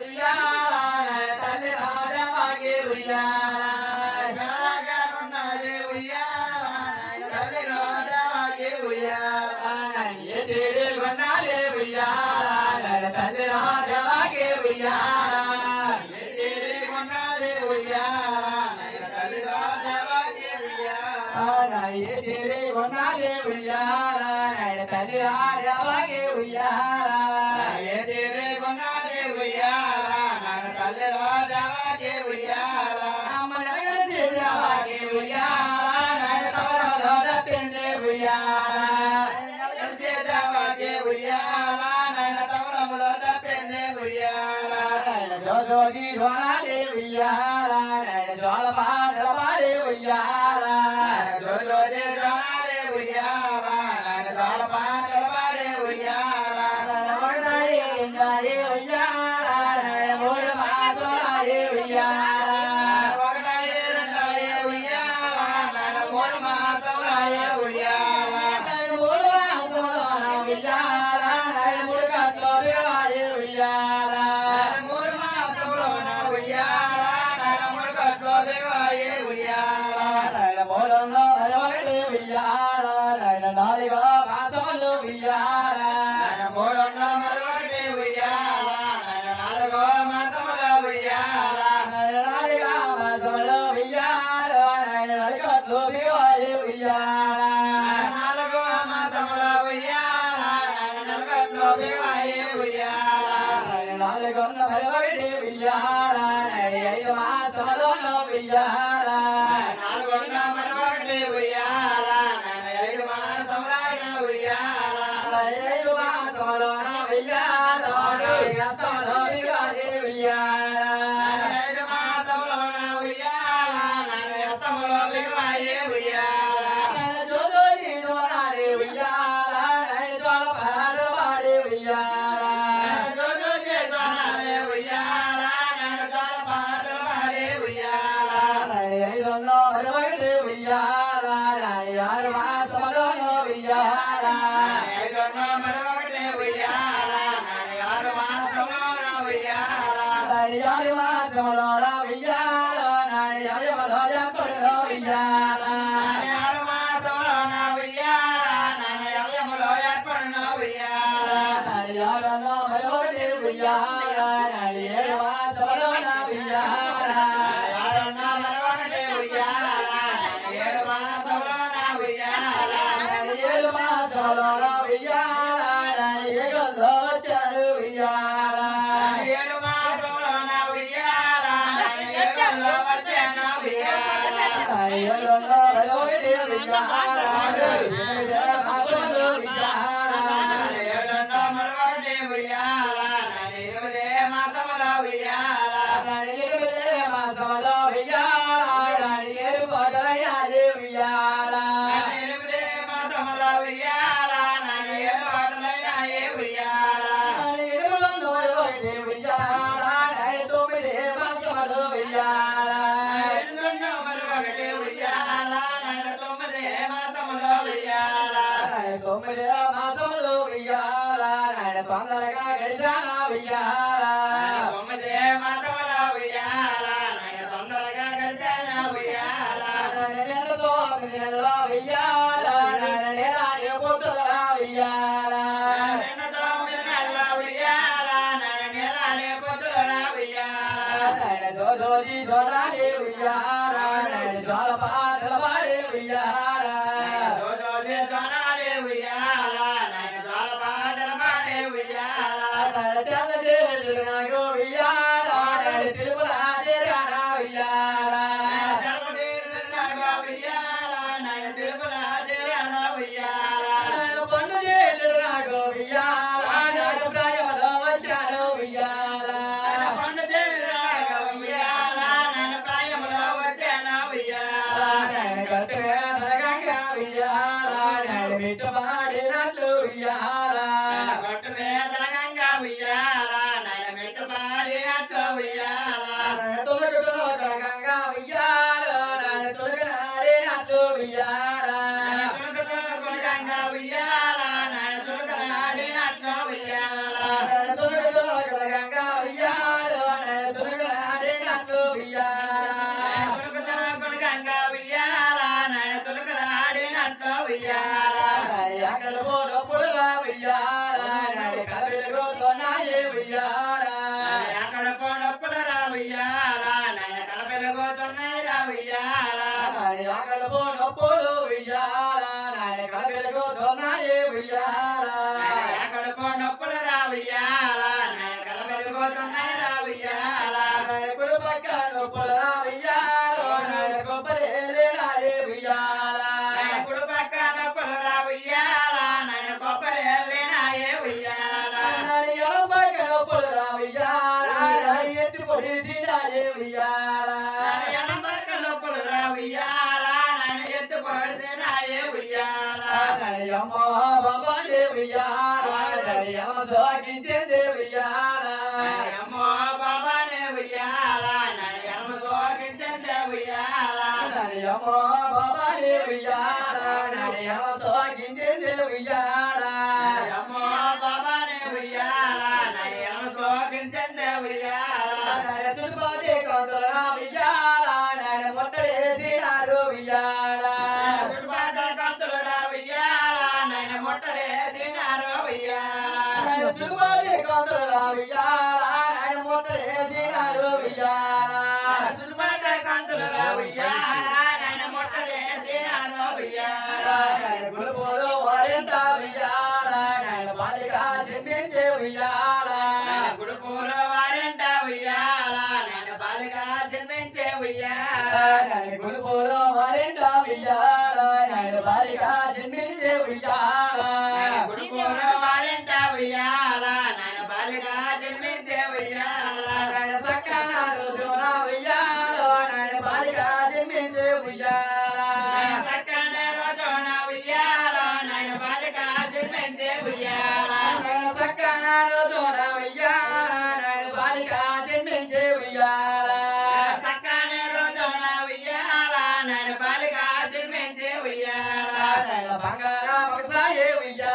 ఉయ్యాల తల్లి రాజాకి ఉయ్యాల గలగనున్నది ఉయ్యాల తల్లి రాజాకి ఉయ్యాల ఎదిరి కొన్నాలి ఉయ్యాల తల్లి రాజాకి ఉయ్యాల ఎదిరి కొన్నాలి ఉయ్యాల తల్లి రాజాకి ఉయ్యాల ఎదిరి కొన్నాలి ఉయ్యాల తల్లి రాజాకి ఉయ్యాల ఎదిరి దేవాయే ఉయ్యాల నాయన బోలంలో భజవడే ఉయ్యాల నాయన నాదివా పాసములు ఉయ్యాల నాయన బోలంలో మరవడే ఉయ్యాల నాయన నాలుగో మాసముల ఉయ్యాల నాయన నాదివా మాసముల ఉయ్యాల నాయన నలికట్లు బివాలి ఉయ్యాల నాలుగో మాసముల ఉయ్యాల. నాలుగొండ మనవడి ఉయ్యాల. ఐదు మాసములైన ఉయ్యాల. ఐదు మాసములోన ఉయ్యాల. గొల్లల ఉయ్యాల గొల్ల వచ్చాడు ఉయ్యాల ఏడు మార్గంలోన ఉయ్యాల గొల్ల వచ్చాను ఉయ్యాల ఉయ్యాల எல்லா வெய்யா వెయ్యాలా? అక్కడ పోలొప్పుడుగా వెయ్యాలా? కలపెలుగుతో నాయే వెయ్యాలా? అక్కడ పోలొప్పులు రా వెయ్యాలా? నాయన కలపెలుగుతున్నాయి రా ఎత్తి పొడిసిండా ఉయ్యాలా? ఎత్తు పొడిసినాయే ఉయ్యాలా అమ్మ బాబా ఏ ఉయ్యాలా అమ్మ సోకించేదే ఉయ్యాలా అమ్మ బాబానే ఉయ్యాలా అమ్మ సోకించేదే ఉయ్యాలా అమ్మ సుకుమారి కాంతరా విజయారాయణ మూట వేసినారు విజయారా సుకుమారి కాంతరా విజయారాయణ మూట వేసినారు విజయారాయణ గురుపోలు వరింత విజయారాయణ బాలిక జన్మించే విజయారాయణ గురుపోలు వరింత విజయారాయణ బాలిక జన్మించే విజయారాయణ గురుపోలు వరింత విజయారాయణ బాలిక జన్మించే విజయారాయణ బాలిక జన్మించే ఉయ్యాల. బంగారం ఒకసారి ఉయ్యాల.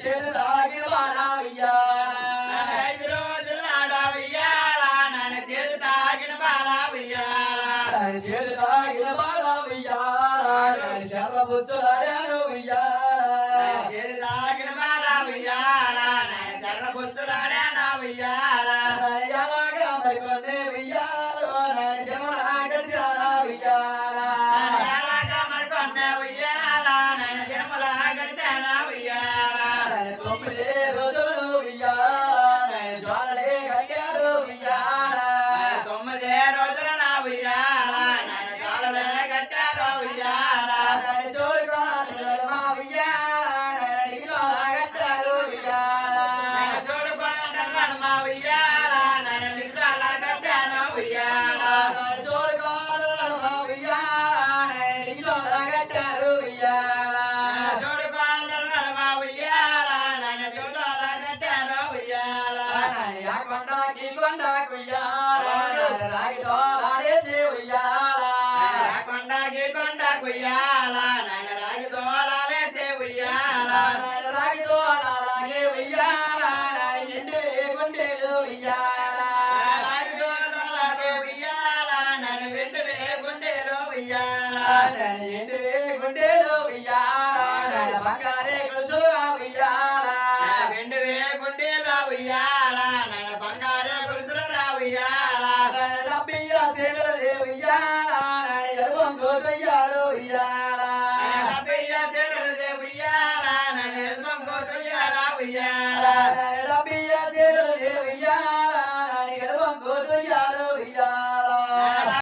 Shannon, I. God.